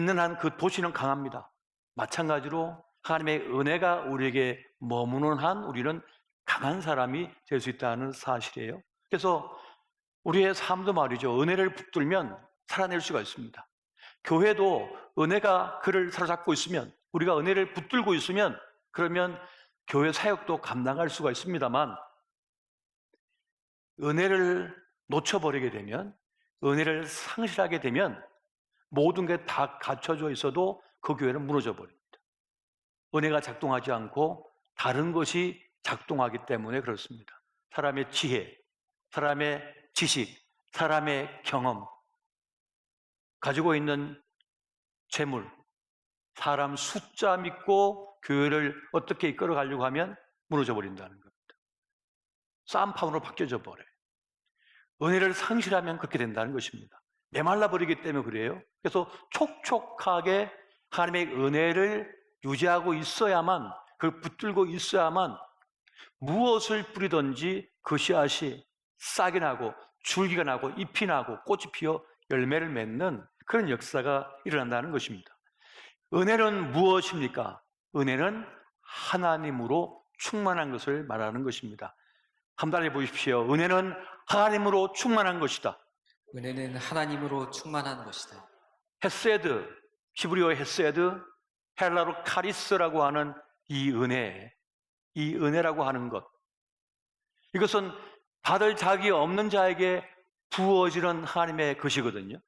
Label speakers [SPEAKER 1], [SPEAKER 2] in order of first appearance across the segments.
[SPEAKER 1] 있는 한 그 도시는 강합니다. 마찬가지로 하나님의 은혜가 우리에게 머무는 한 우리는 강한 사람이 될 수 있다는 사실이에요. 그래서 우리의 삶도 말이죠. 은혜를 붙들면 살아낼 수가 있습니다. 교회도 은혜가 그를 사로잡고 있으면 우리가 은혜를 붙들고 있으면 그러면 교회 사역도 감당할 수가 있습니다만 은혜를 놓쳐버리게 되면 은혜를 상실하게 되면 모든 게 다 갖춰져 있어도 그 교회는 무너져 버립니다. 은혜가 작동하지 않고 다른 것이 작동하기 때문에 그렇습니다. 사람의 지혜, 사람의 지식, 사람의 경험, 가지고 있는 재물, 사람 숫자 믿고 교회를 어떻게 이끌어 가려고 하면 무너져 버린다는 겁니다. 쌈판으로 바뀌어져 버려요. 은혜를 상실하면 그렇게 된다는 것입니다. 메말라 버리기 때문에 그래요. 그래서 촉촉하게 하나님의 은혜를 유지하고 있어야만, 그걸 붙들고 있어야만 무엇을 뿌리든지 그 씨앗이 싹이 나고 줄기가 나고 잎이 나고 꽃이 피어 열매를 맺는 그런 역사가 일어난다는 것입니다. 은혜는 무엇입니까? 은혜는 하나님으로 충만한 것을 말하는 것입니다. 한번 달해 보십시오. 은혜는 하나님으로 충만한 것이다.
[SPEAKER 2] 은혜는 하나님으로 충만한 것이다.
[SPEAKER 1] 헤세드, 히브리어 헤세드, 헬라로 카리스라고 하는 이 은혜, 이 은혜라고 하는 것. 이것은 받을 자기 없는 자에게 부어지는 하나님의 것이거든요.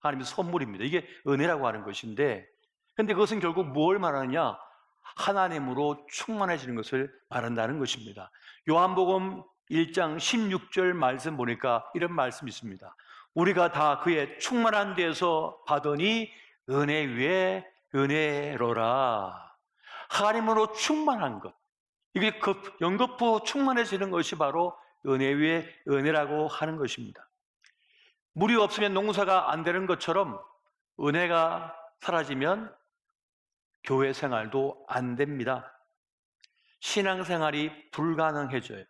[SPEAKER 1] 하나님의 선물입니다. 이게 은혜라고 하는 것인데, 근데 그것은 결국 뭘 말하느냐? 하나님으로 충만해지는 것을 말한다는 것입니다. 요한복음 1장 16절 말씀 보니까 이런 말씀이 있습니다. 우리가 다 그의 충만한 데서 받으니 은혜 위에 은혜로라. 하나님으로 충만한 것. 이게 그 연거푸 충만해지는 것이 바로 은혜 위에 은혜라고 하는 것입니다. 물이 없으면 농사가 안 되는 것처럼 은혜가 사라지면 교회 생활도 안 됩니다. 신앙 생활이 불가능해져요.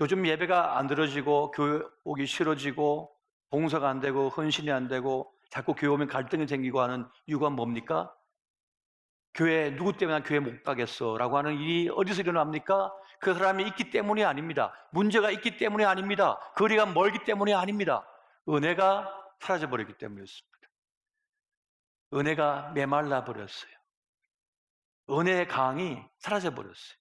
[SPEAKER 1] 요즘 예배가 안 들어지고 교회 오기 싫어지고 봉사가 안 되고 헌신이 안 되고 자꾸 교회 오면 갈등이 생기고 하는 이유가 뭡니까? 교회 누구 때문에 난 교회 못 가겠어 라고 하는 일이 어디서 일어납니까? 그 사람이 있기 때문이 아닙니다. 문제가 있기 때문이 아닙니다. 거리가 멀기 때문이 아닙니다. 은혜가 사라져 버렸기 때문이었습니다. 은혜가 메말라 버렸어요. 은혜의 강이 사라져 버렸어요.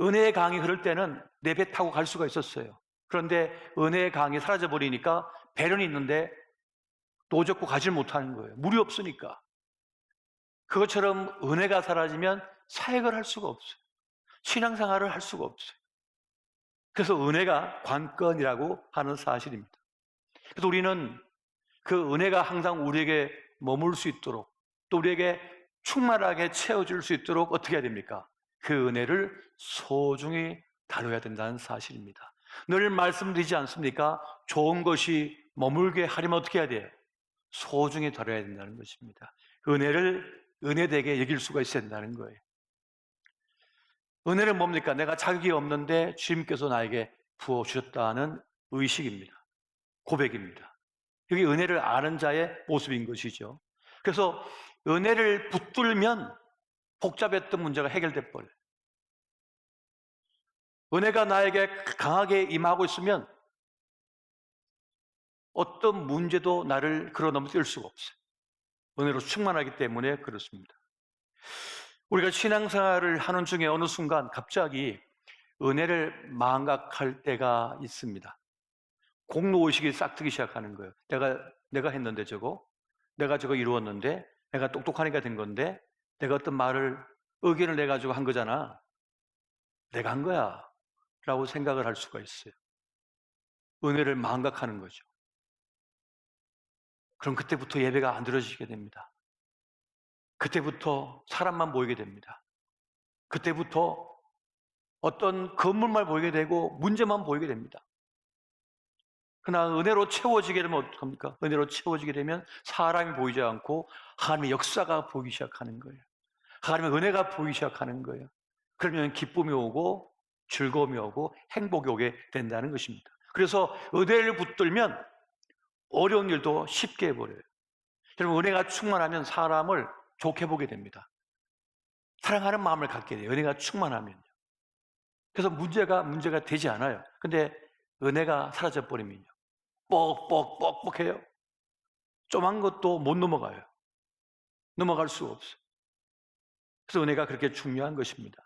[SPEAKER 1] 은혜의 강이 흐를 때는 내 배 타고 갈 수가 있었어요. 그런데 은혜의 강이 사라져 버리니까 배는 있는데 노젓고 가질 못하는 거예요. 물이 없으니까. 그것처럼 은혜가 사라지면 사역을 할 수가 없어요. 신앙생활을 할 수가 없어요. 그래서 은혜가 관건이라고 하는 사실입니다. 그래서 우리는 그 은혜가 항상 우리에게 머물 수 있도록 또 우리에게 충만하게 채워줄 수 있도록 어떻게 해야 됩니까? 그 은혜를 소중히 다뤄야 된다는 사실입니다. 늘 말씀드리지 않습니까? 좋은 것이 머물게 하려면 어떻게 해야 돼요? 소중히 다뤄야 된다는 것입니다. 은혜를 은혜되게 여길 수가 있어야 된다는 거예요. 은혜는 뭡니까? 내가 자격이 없는데 주님께서 나에게 부어주셨다는 의식입니다. 고백입니다. 이게 은혜를 아는 자의 모습인 것이죠. 그래서 은혜를 붙들면 복잡했던 문제가 해결돼 버려요. 은혜가 나에게 강하게 임하고 있으면 어떤 문제도 나를 걸어 넘길 수가 없어요. 은혜로 충만하기 때문에 그렇습니다. 우리가 신앙생활을 하는 중에 어느 순간 갑자기 은혜를 망각할 때가 있습니다. 공로의식이 싹트기 시작하는 거예요. 내가, 내가 했는데 저거, 내가 저거 이루었는데, 내가 똑똑하니까 된 건데, 내가 어떤 말을, 의견을 내가지고 한 거잖아. 내가 한 거야. 라고 생각을 할 수가 있어요. 은혜를 망각하는 거죠. 그럼 그때부터 예배가 안 들어지게 됩니다. 그때부터 사람만 보이게 됩니다. 그때부터 어떤 건물만 보이게 되고 문제만 보이게 됩니다. 그러나 은혜로 채워지게 되면 어떡합니까? 은혜로 채워지게 되면 사람이 보이지 않고 하나님의 역사가 보이기 시작하는 거예요. 하나님의 은혜가 보이기 시작하는 거예요. 그러면 기쁨이 오고 즐거움이 오고 행복이 오게 된다는 것입니다. 그래서 은혜를 붙들면 어려운 일도 쉽게 해버려요. 여러분 은혜가 충만하면 사람을 좋게 보게 됩니다. 사랑하는 마음을 갖게 돼요. 은혜가 충만하면요. 그래서 문제가 문제가 되지 않아요. 근데 은혜가 사라져 버리면요. 뻑뻑뻑뻑해요. 좀한 것도 못 넘어가요. 넘어갈 수가 없어요. 그래서 은혜가 그렇게 중요한 것입니다.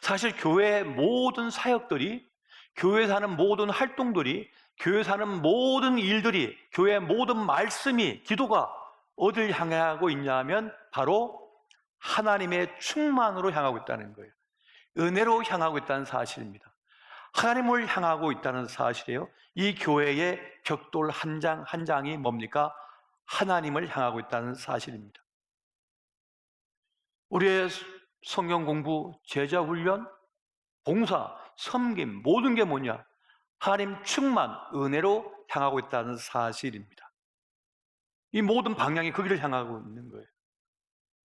[SPEAKER 1] 사실 교회의 모든 사역들이 교회에서 하는 모든 활동들이 교회에서 하는 모든 일들이 교회의 모든 말씀이 기도가 어딜 향하고 있냐면 바로 하나님의 충만으로 향하고 있다는 거예요. 은혜로 향하고 있다는 사실입니다. 하나님을 향하고 있다는 사실이에요. 이 교회의 벽돌 한 장 한 장이 뭡니까? 하나님을 향하고 있다는 사실입니다. 우리의 성경 공부, 제자 훈련, 봉사, 섬김 모든 게 뭐냐? 하나님 충만, 은혜로 향하고 있다는 사실입니다. 이 모든 방향이 거기를 향하고 있는 거예요.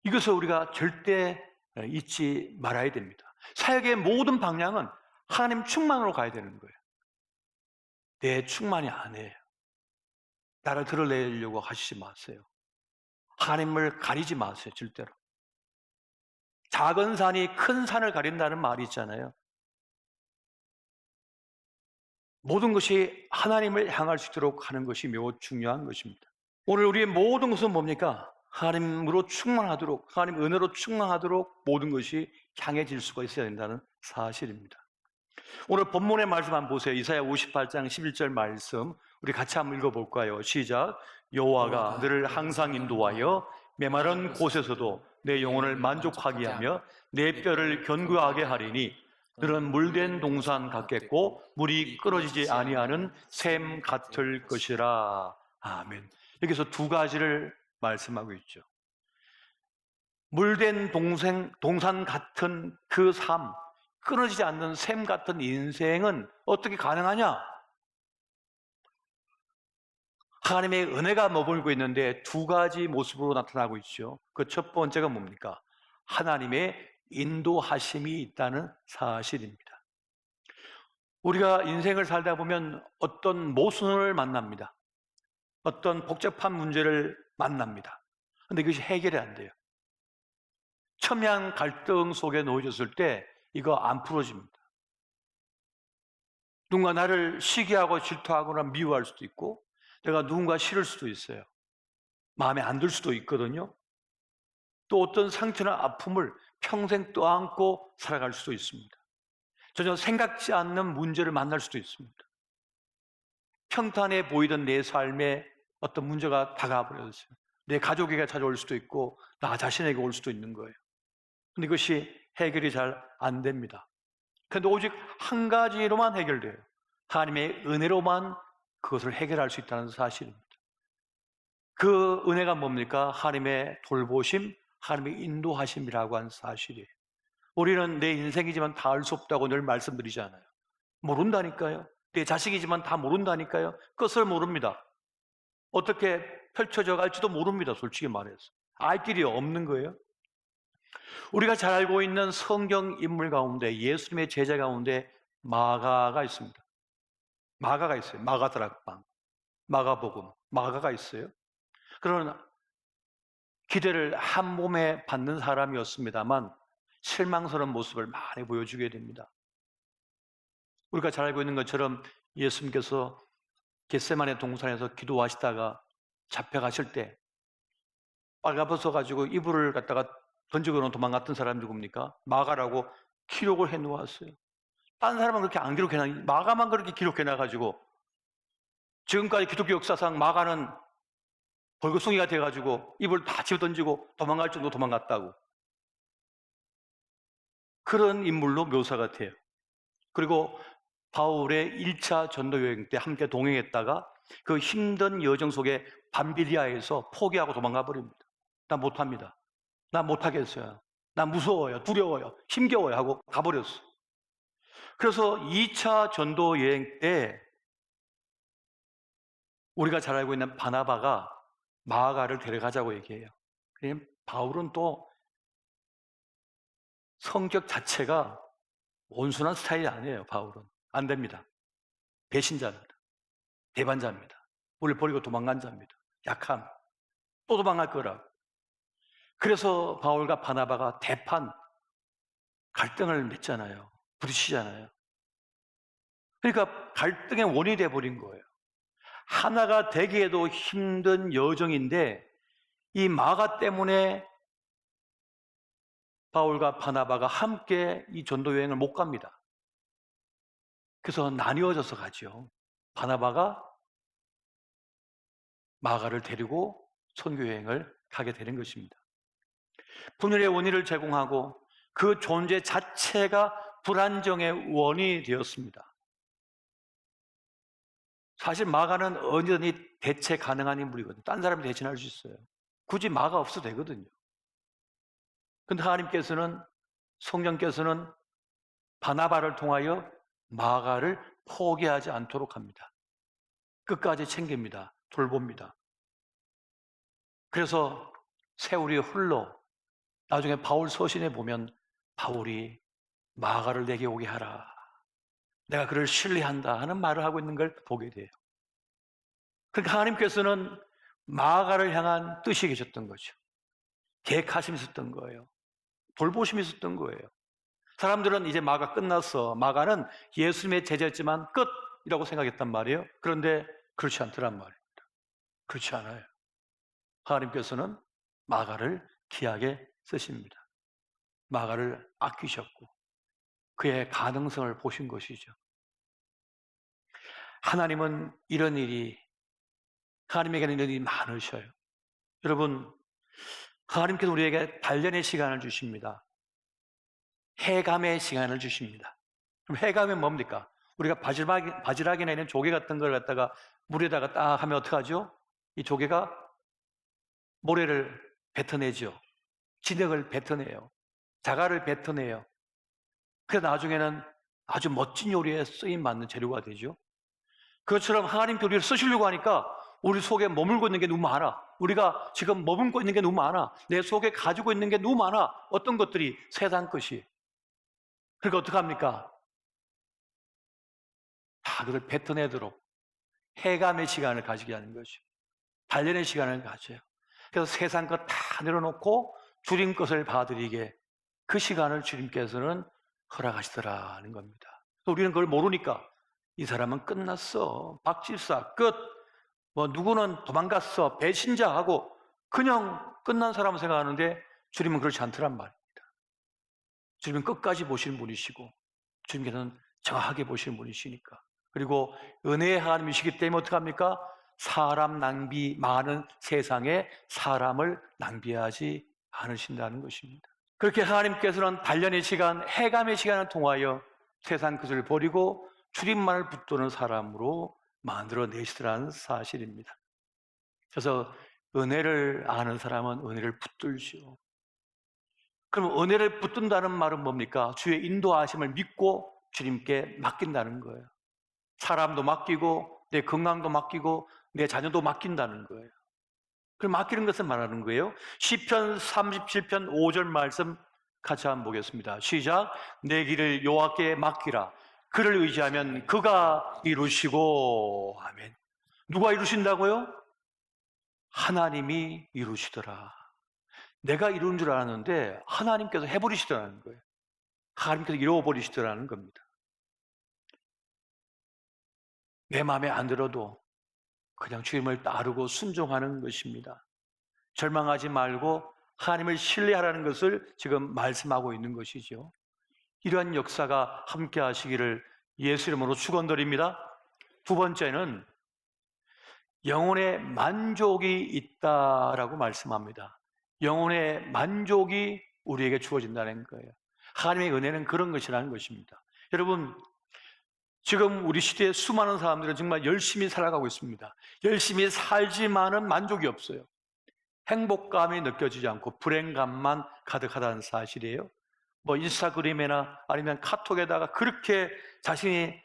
[SPEAKER 1] 이것을 우리가 절대 잊지 말아야 됩니다. 사역의 모든 방향은 하나님 충만으로 가야 되는 거예요. 내 충만이 아니에요. 나를 드러내려고 하시지 마세요. 하나님을 가리지 마세요, 절대로. 작은 산이 큰 산을 가린다는 말이 있잖아요. 모든 것이 하나님을 향할 수 있도록 하는 것이 매우 중요한 것입니다. 오늘 우리의 모든 것은 뭡니까? 하나님으로 충만하도록, 하나님 은혜로 충만하도록 모든 것이 향해질 수가 있어야 된다는 사실입니다. 오늘 본문의 말씀 한번 보세요. 이사야 58장 11절 말씀 우리 같이 한번 읽어볼까요? 시작. 여호와가 너를 항상 인도하여 메마른 곳에서도 내 영혼을 만족하게 하며 내 뼈를 견고하게 하리니 너는 물된 동산 같겠고 물이 끊어지지 아니하는 샘 같을 것이라. 아멘. 여기서 두 가지를 말씀하고 있죠. 물된 동생, 동산 같은 그 삶, 끊어지지 않는 샘 같은 인생은 어떻게 가능하냐? 하나님의 은혜가 머물고 있는데 두 가지 모습으로 나타나고 있죠. 그 첫 번째가 뭡니까? 하나님의 인도하심이 있다는 사실입니다. 우리가 인생을 살다 보면 어떤 모순을 만납니다. 어떤 복잡한 문제를 만납니다. 근데 그것이 해결이 안 돼요. 첨예한 갈등 속에 놓여졌을 때 이거 안 풀어집니다. 누군가 나를 시기하고 질투하거나 미워할 수도 있고 내가 누군가 싫을 수도 있어요. 마음에 안 들 수도 있거든요. 또 어떤 상처나 아픔을 평생 떠안고 살아갈 수도 있습니다. 전혀 생각지 않는 문제를 만날 수도 있습니다. 평탄해 보이던 내 삶에 어떤 문제가 다가와 버렸어요. 내 가족에게 찾아올 수도 있고, 나 자신에게 올 수도 있는 거예요. 근데 이것이 해결이 잘 안 됩니다. 근데 오직 한 가지로만 해결돼요. 하나님의 은혜로만 그것을 해결할 수 있다는 사실입니다. 그 은혜가 뭡니까? 하나님의 돌보심, 하나님의 인도하심이라고 하는 사실이에요. 우리는 내 인생이지만 다 알 수 없다고 늘 말씀드리잖아요. 모른다니까요. 내 자식이지만 다 모른다니까요. 끝을 모릅니다. 어떻게 펼쳐져 갈지도 모릅니다. 솔직히 말해서. 알 길이 없는 거예요. 우리가 잘 알고 있는 성경 인물 가운데 예수님의 제자 가운데 마가가 있습니다. 마가가 있어요. 마가드락방, 마가복음, 마가가 있어요. 그러나 기대를 한 몸에 받는 사람이었습니다만 실망스러운 모습을 많이 보여주게 됩니다. 우리가 잘 알고 있는 것처럼 예수님께서 겟세만의 동산에서 기도하시다가 잡혀가실 때 빨가벗어 가지고 이불을 갖다가 던지고는 도망갔던 사람이 누굽니까? 마가라고 기록을 해 놓았어요. 딴 사람은 그렇게 안 기록해 놔. 마가만 그렇게 기록해 놔 가지고 지금까지 기독교 역사상 마가는 벌거숭이가 돼 가지고 이불 다 집어 던지고 도망갈 정도 도망갔다고. 그런 인물로 묘사가 돼요. 그리고 바울의 1차 전도 여행 때 함께 동행했다가 그 힘든 여정 속에 밤비리아에서 포기하고 도망가 버립니다. 나 못합니다. 나 못하겠어요. 나 무서워요. 두려워요. 힘겨워요. 하고 가버렸어. 그래서 2차 전도 여행 때 우리가 잘 알고 있는 바나바가 마가를 데려가자고 얘기해요. 그럼 바울은 또 성격 자체가 온순한 스타일이 아니에요. 바울은 안 됩니다. 배신자입니다. 대반자입니다. 우리를 버리고 도망간 자입니다. 약함. 또 도망갈 거라. 그래서 바울과 바나바가 대판 갈등을 맺잖아요. 부딪히잖아요. 그러니까 갈등의 원인이 돼 버린 거예요. 하나가 되기에도 힘든 여정인데 이 마가 때문에 바울과 바나바가 함께 이 전도 여행을 못 갑니다. 그래서 나뉘어져서 가죠. 바나바가 마가를 데리고 선교 여행을 가게 되는 것입니다. 분열의 원인을 제공하고 그 존재 자체가 불안정의 원인이 되었습니다. 사실 마가는 언제든지 대체 가능한 인물이거든요. 딴 사람이 대신할 수 있어요. 굳이 마가 없어도 되거든요. 근데 하나님께서는 성령께서는 바나바를 통하여 마가를 포기하지 않도록 합니다. 끝까지 챙깁니다. 돌봅니다. 그래서 세월이 흘러 나중에 바울 서신에 보면 바울이 마가를 내게 오게 하라. 내가 그를 신뢰한다 하는 말을 하고 있는 걸 보게 돼요. 그러니까 하나님께서는 마가를 향한 뜻이 계셨던 거죠. 계획하심이 있었던 거예요. 돌보심이 있었던 거예요. 사람들은 이제 마가 끝났어. 마가는 예수님의 제자였지만 끝이라고 생각했단 말이에요. 그런데 그렇지 않더란 말입니다. 그렇지 않아요. 하나님께서는 마가를 귀하게 쓰십니다. 마가를 아끼셨고 그의 가능성을 보신 것이죠. 하나님은 이런 일이 하나님에게는 이런 일이 많으셔요. 여러분 하나님께서 우리에게 단련의 시간을 주십니다. 해감의 시간을 주십니다. 그럼 해감은 뭡니까? 우리가 바지락, 바지락이나 이런 조개 같은 걸 갖다가 물에다가 딱 하면 어떡하죠? 이 조개가 모래를 뱉어내죠. 진흙을 뱉어내요. 자갈을 뱉어내요. 그래서 나중에는 아주 멋진 요리에 쓰임 맞는 재료가 되죠. 그것처럼 하나님께 우리를 쓰시려고 하니까 우리 속에 머물고 있는 게 너무 많아. 우리가 지금 머물고 있는 게 너무 많아. 내 속에 가지고 있는 게 너무 많아. 어떤 것들이 세상 것이. 그러니까 어떡합니까? 다 그걸 뱉어내도록 해감의 시간을 가지게 하는 거죠. 단련의 시간을 가져요. 그래서 세상 것 다 내려놓고 주님 것을 봐드리게 그 시간을 주님께서는 허락하시더라는 겁니다. 우리는 그걸 모르니까 이 사람은 끝났어. 박질사 끝. 뭐 누구는 도망갔어. 배신자 하고 그냥 끝난 사람을 생각하는데 주님은 그렇지 않더란 말입니다. 주님은 끝까지 보시는 분이시고 주님께서는 정확하게 보시는 분이시니까. 그리고 은혜의 하나님이시기 때문에 어떡합니까? 사람 낭비 많은 세상에 사람을 낭비하지 않으신다는 것입니다. 그렇게 하나님께서는 단련의 시간, 해감의 시간을 통하여 세상 것을 버리고 주님만을 붙드는 사람으로 만들어 내시더라는 사실입니다. 그래서 은혜를 아는 사람은 은혜를 붙들죠. 그럼 은혜를 붙든다는 말은 뭡니까? 주의 인도하심을 믿고 주님께 맡긴다는 거예요. 사람도 맡기고 내 건강도 맡기고 내 자녀도 맡긴다는 거예요. 그럼 맡기는 것을 말하는 거예요. 시편 37편 5절 말씀 같이 한번 보겠습니다. 시작. 내 길을 여호와께 맡기라. 그를 의지하면 그가 이루시고 아멘. 누가 이루신다고요? 하나님이 이루시더라. 내가 이룬 줄 알았는데 하나님께서 해버리시더라는 거예요. 하나님께서 이루어버리시더라는 겁니다. 내 마음에 안 들어도 그냥 주님을 따르고 순종하는 것입니다. 절망하지 말고 하나님을 신뢰하라는 것을 지금 말씀하고 있는 것이죠. 이러한 역사가 함께 하시기를 예수 이름으로 축원드립니다. 두 번째는 영혼의 만족이 있다라고 말씀합니다. 영혼의 만족이 우리에게 주어진다는 거예요. 하나님의 은혜는 그런 것이라는 것입니다. 여러분, 지금 우리 시대에 수많은 사람들은 정말 열심히 살아가고 있습니다. 열심히 살지만은 만족이 없어요. 행복감이 느껴지지 않고 불행감만 가득하다는 사실이에요. 뭐 인스타그램이나 아니면 카톡에다가 그렇게 자신이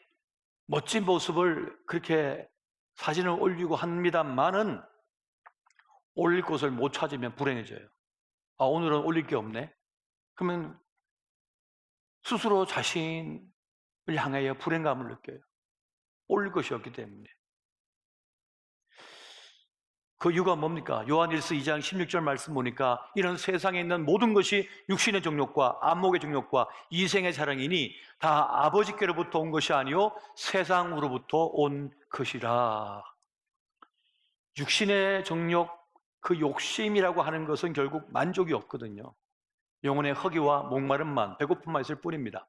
[SPEAKER 1] 멋진 모습을 그렇게 사진을 올리고 합니다만은 올릴 곳을 못 찾으면 불행해져요. 아, 오늘은 올릴 게 없네? 그러면 스스로 자신을 향하여 불행감을 느껴요. 올릴 것이 없기 때문에. 그 이유가 뭡니까? 요한일서 2장 16절 말씀 보니까 이런 세상에 있는 모든 것이 육신의 정욕과 안목의 정욕과 이생의 자랑이니 다 아버지께로부터 온 것이 아니요 세상으로부터 온 것이라. 육신의 정욕 그 욕심이라고 하는 것은 결국 만족이 없거든요. 영혼의 허기와 목마름만 배고픔만 있을 뿐입니다.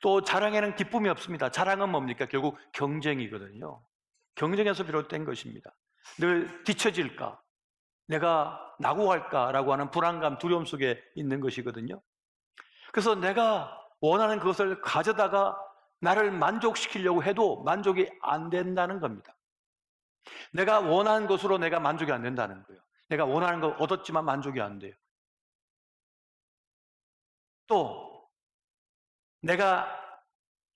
[SPEAKER 1] 또 자랑에는 기쁨이 없습니다. 자랑은 뭡니까? 결국 경쟁이거든요. 경쟁에서 비롯된 것입니다. 늘 뒤처질까? 내가 낙오할까라고 하는 불안감, 두려움 속에 있는 것이거든요. 그래서 내가 원하는 것을 가져다가 나를 만족시키려고 해도 만족이 안 된다는 겁니다. 내가 원하는 것으로 내가 만족이 안 된다는 거예요. 내가 원하는 거 얻었지만 만족이 안 돼요. 또 내가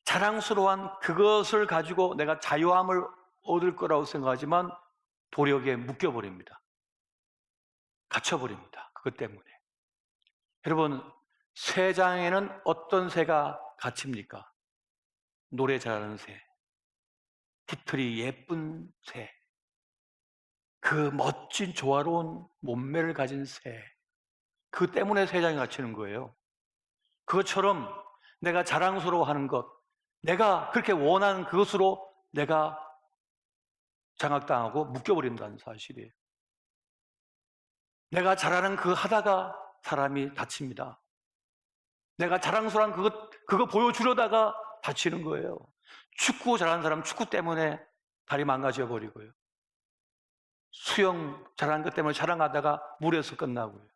[SPEAKER 1] 자랑스러운 그것을 가지고 내가 자유함을 얻을 거라고 생각하지만 도력에 묶여버립니다. 갇혀버립니다. 그것 때문에. 여러분, 새장에는 어떤 새가 갇힙니까? 노래 잘하는 새, 깃털이 예쁜 새, 그 멋진 조화로운 몸매를 가진 새, 그 때문에 새장에 갇히는 거예요. 그것처럼 내가 자랑스러워하는 것, 내가 그렇게 원하는 그것으로 내가 장악당하고 묶여버린다는 사실이에요. 내가 잘하는 그 하다가 사람이 다칩니다. 내가 자랑스러운 그것, 그거 보여주려다가 다치는 거예요. 축구 잘하는 사람 축구 때문에 다리 망가져 버리고요. 수영 잘하는 것 때문에 자랑하다가 물에서 끝나고요.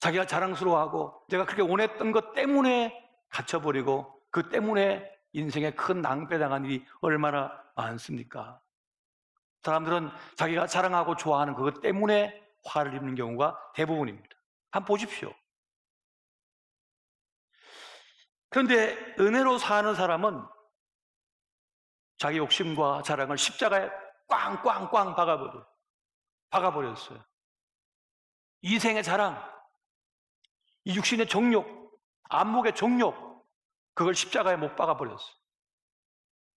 [SPEAKER 1] 자기가 자랑스러워하고 내가 그렇게 원했던 것 때문에 갇혀버리고 그 때문에 인생에 큰 낭패당한 일이 얼마나 많습니까? 사람들은 자기가 자랑하고 좋아하는 그것 때문에 화를 입는 경우가 대부분입니다. 한번 보십시오. 그런데 은혜로 사는 사람은 자기 욕심과 자랑을 십자가에 꽝꽝꽝 박아버려요. 박아버렸어요. 이생의 자랑, 이 육신의 정욕, 안목의 정욕, 그걸 십자가에 못 박아버렸어요.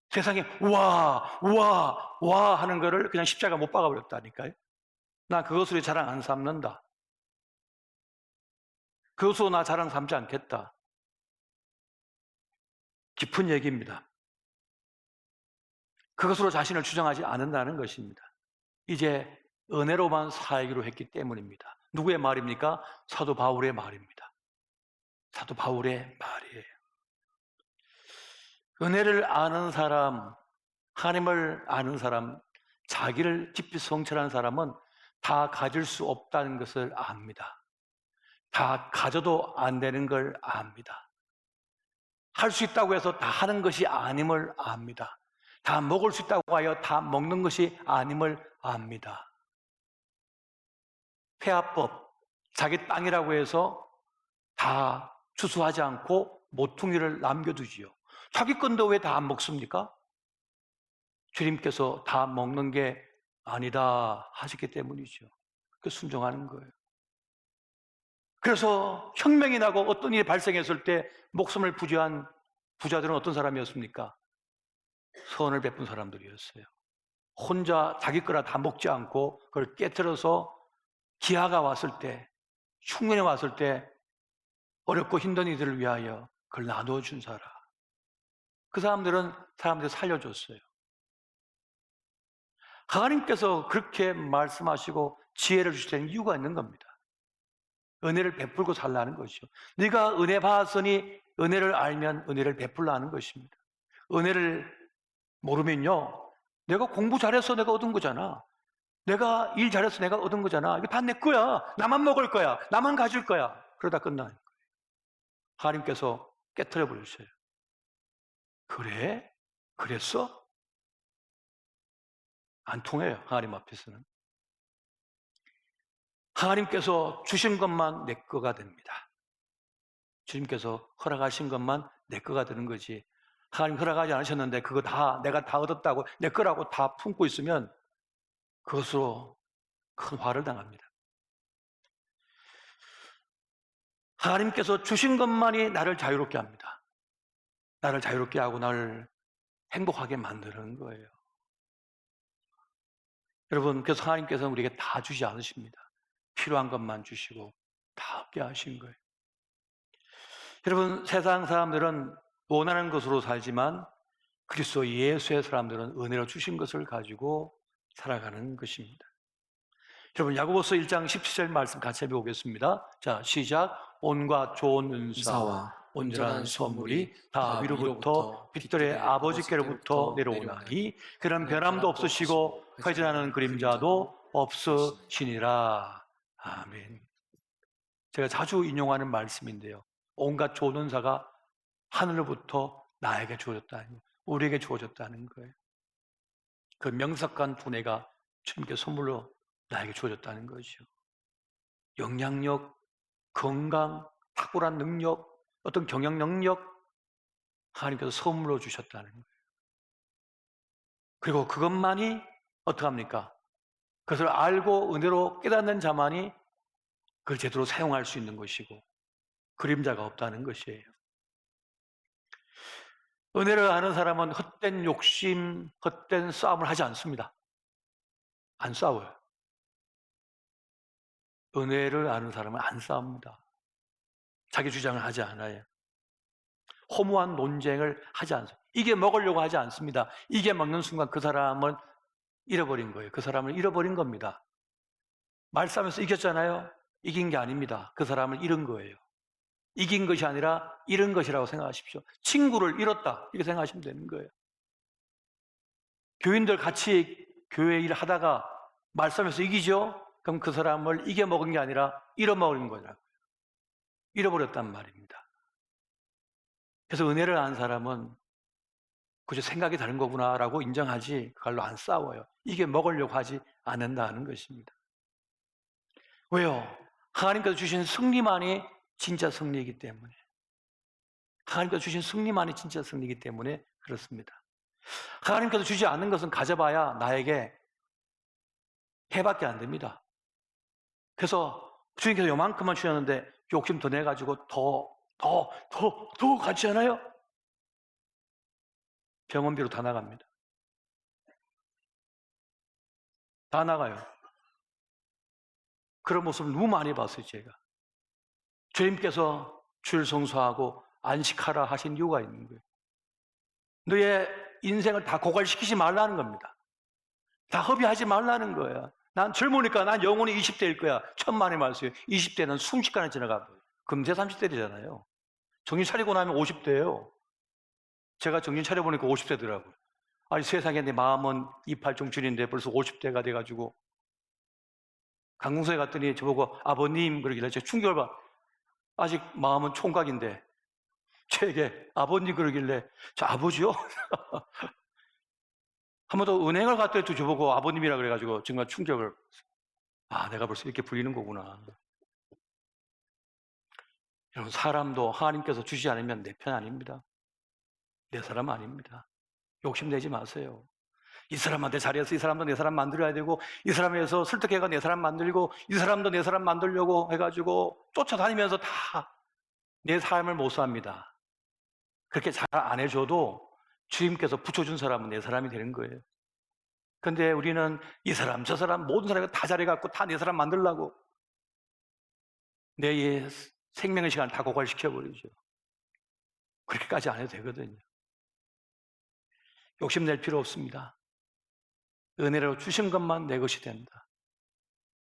[SPEAKER 1] 세상에 와, 와, 와 하는 거를 그냥 십자가 못 박아버렸다니까요. 나 그것으로 자랑 안 삼는다. 그것으로 나 자랑 삼지 않겠다. 깊은 얘기입니다. 그것으로 자신을 주장하지 않는다는 것입니다. 이제 은혜로만 살기로 했기 때문입니다. 누구의 말입니까? 사도 바울의 말입니다. 사도 바울의 말이에요. 은혜를 아는 사람, 하나님을 아는 사람, 자기를 깊이 성찰하는 사람은 다 가질 수 없다는 것을 압니다. 다 가져도 안 되는 걸 압니다. 할 수 있다고 해서 다 하는 것이 아님을 압니다. 다 먹을 수 있다고 하여 다 먹는 것이 아님을 압니다. 폐하법, 자기 땅이라고 해서 다 추수하지 않고 모퉁이를 남겨두지요. 자기 건도 왜다 안 먹습니까? 주님께서 다 먹는 게 아니다 하셨기 때문이죠. 그 순종하는 거예요. 그래서 혁명이 나고 어떤 일이 발생했을 때 목숨을 부지한 부자들은 어떤 사람이었습니까? 선을 베푼 사람들이었어요. 혼자 자기 거라 다 먹지 않고 그걸 깨뜨려서 기아가 왔을 때, 흉년이 왔을 때 어렵고 힘든 이들을 위하여 그걸 나누어 준 사람. 그 사람들은 사람들 살려줬어요. 하나님께서 그렇게 말씀하시고 지혜를 주시는 이유가 있는 겁니다. 은혜를 베풀고 살라는 것이죠. 네가 은혜 받았으니 은혜를 알면 은혜를 베풀라는 것입니다. 은혜를 모르면요. 내가 공부 잘해서 내가 얻은 거잖아. 내가 일 잘해서 내가 얻은 거잖아. 이게 다내 거야. 나만 먹을 거야. 나만 가질 거야. 그러다 끝나는 거예요. 하나님께서 깨뜨려 버리셔요. 그래? 그랬어? 안 통해요. 하나님 앞에서는. 하나님께서 주신 것만 내 거가 됩니다. 주님께서 허락하신 것만 내 거가 되는 거지. 하나님 허락하지 않으셨는데 그거 다 내가 다 얻었다고 내 거라고 다 품고 있으면 그것으로 큰 화를 당합니다. 하나님께서 주신 것만이 나를 자유롭게 합니다. 나를 자유롭게 하고 나를 행복하게 만드는 거예요. 여러분, 그래서 하나님께서는 우리에게 다 주지 않으십니다. 필요한 것만 주시고 다 없게 하신 거예요. 여러분, 세상 사람들은 원하는 것으로 살지만 그리스도 예수의 사람들은 은혜로 주신 것을 가지고 살아가는 것입니다. 여러분, 야고보서 1장 17절 말씀 같이 해보겠습니다. 자, 시작. 온갖 좋은 은사와 온전한 선물이 다 위로부터 빛들의 아버지께로부터 내려오나니 그런 변함도 없으시고 회전하는 그림자도 없으시니라. 아멘. 제가 자주 인용하는 말씀인데요. 온갖 좋은 은사가 하늘로부터 나에게 주어졌다는 거, 우리에게 주어졌다는 거예요. 그 명석한 분해가 주님께 선물로 나에게 주어졌다는 거죠. 영향력, 건강, 탁월한 능력, 어떤 경영 능력 하나님께서 선물로 주셨다는 거예요. 그리고 그것만이 어떻게 합니까? 그것을 알고 은혜로 깨닫는 자만이 그걸 제대로 사용할 수 있는 것이고 그림자가 없다는 것이에요. 은혜를 아는 사람은 헛된 욕심, 헛된 싸움을 하지 않습니다. 안 싸워요. 은혜를 아는 사람은 안 싸웁니다. 자기 주장을 하지 않아요. 허무한 논쟁을 하지 않습니다. 이게 먹으려고 하지 않습니다. 이게 먹는 순간 그 사람은 잃어버린 거예요. 그 사람을 잃어버린 겁니다. 말싸움에서 이겼잖아요. 이긴 게 아닙니다. 그 사람을 잃은 거예요. 이긴 것이 아니라 잃은 것이라고 생각하십시오. 친구를 잃었다. 이렇게 생각하시면 되는 거예요. 교인들 같이 교회 일 하다가 말싸움에서 이기죠? 그럼 그 사람을 이겨먹은 게 아니라 잃어먹은 거라고요. 잃어버렸단 말입니다. 그래서 은혜를 아는 사람은 그저 생각이 다른 거구나라고 인정하지 그걸로 안 싸워요. 이게 먹으려고 하지 않는다는 것입니다. 왜요? 하나님께서 주신 승리만이 진짜 승리이기 때문에 하나님께서 주신 승리만이 진짜 승리이기 때문에 그렇습니다. 하나님께서 주지 않는 것은 가져봐야 나에게 해밖에 안 됩니다. 그래서 주님께서 요만큼만 주셨는데 욕심 더 내가지고 더, 더, 더, 더 가지잖아요? 병원비로 다 나갑니다. 다 나가요. 그런 모습을 너무 많이 봤어요, 제가. 주님께서 줄 성수하고 안식하라 하신 이유가 있는 거예요. 너의 인생을 다 고갈시키지 말라는 겁니다. 다 허비하지 말라는 거예요. 난 젊으니까 난 영원히 20대일 거야. 천만의 말씀이에요. 20대는 순식간에 지나가 버려요. 금세 30대잖아요. 정신 차리고 나면 50대예요. 제가 정신 차려보니까 50대더라고요. 아니 세상에 내 마음은 이팔종 줄인데 벌써 50대가 돼가지고 강궁서에 갔더니 저보고 아버님 그러길래 제가 충격을 받 아직 마음은 총각인데 저에게 아버님 그러길래 저 아버지요? 한 번 더 은행을 갔더니 또 저보고 아버님이라 그래가지고 정말 충격을. 아 내가 벌써 이렇게 불리는 거구나. 여러분 사람도 하나님께서 주지 않으면 내 편 아닙니다. 내 사람 아닙니다. 욕심내지 마세요 이 사람한테 잘해서 이 사람도 내 사람 만들어야 되고 이 사람에서 설득해가 내 사람 만들고 이 사람도 내 사람 만들려고 해가지고 쫓아다니면서 다내못 삽니다 그렇게 잘 안 해줘도 주님께서 붙여준 사람은 내 사람이 되는 거예요. 근데 우리는 이 사람, 저 사람, 모든 사람이 다 잘해갖고 다 내 사람 만들려고 내 생명의 시간을 다 고갈시켜버리죠. 그렇게까지 안 해도 되거든요. 욕심낼 필요 없습니다. 은혜로 주신 것만 내 것이 된다.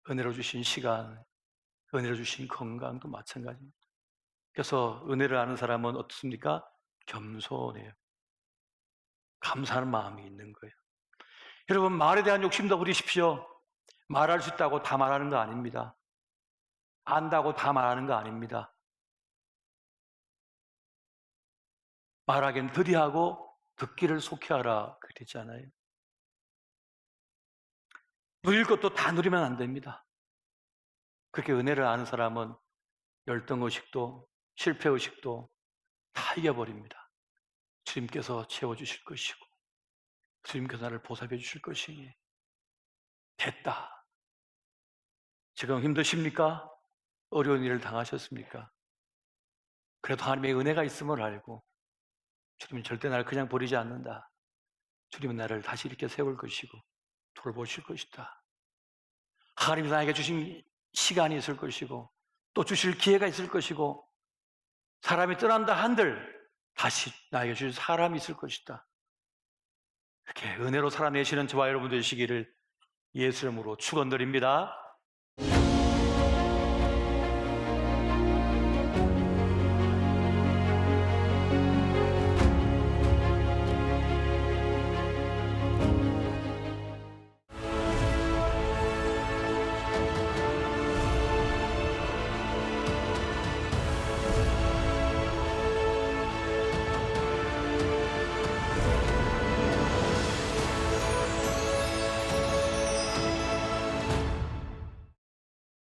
[SPEAKER 1] 은혜로 주신 시간, 은혜로 주신 건강도 마찬가지입니다. 그래서 은혜를 아는 사람은 어떻습니까? 겸손해요. 감사하는 마음이 있는 거예요. 여러분, 말에 대한 욕심도 버리십시오. 말할 수 있다고 다 말하는 거 아닙니다. 안다고 다 말하는 거 아닙니다. 말하기는 더디하고 듣기를 속히 하라 그랬잖아요. 누릴 것도 다 누리면 안 됩니다. 그렇게 은혜를 아는 사람은 열등의식도 실패의식도 다 이겨버립니다. 주님께서 채워주실 것이고, 주님께서 나를 보살펴 주실 것이니, 됐다. 지금 힘드십니까? 어려운 일을 당하셨습니까? 그래도 하나님의 은혜가 있음을 알고, 주님은 절대 나를 그냥 버리지 않는다. 주님은 나를 다시 이렇게 세울 것이고, 돌보실 것이다. 하나님이 나에게 주신 시간이 있을 것이고 또 주실 기회가 있을 것이고 사람이 떠난다 한들 다시 나에게 주실 사람이 있을 것이다. 이렇게 은혜로 살아내시는 저와 여러분 되시기를 예수 이름으로 축원드립니다.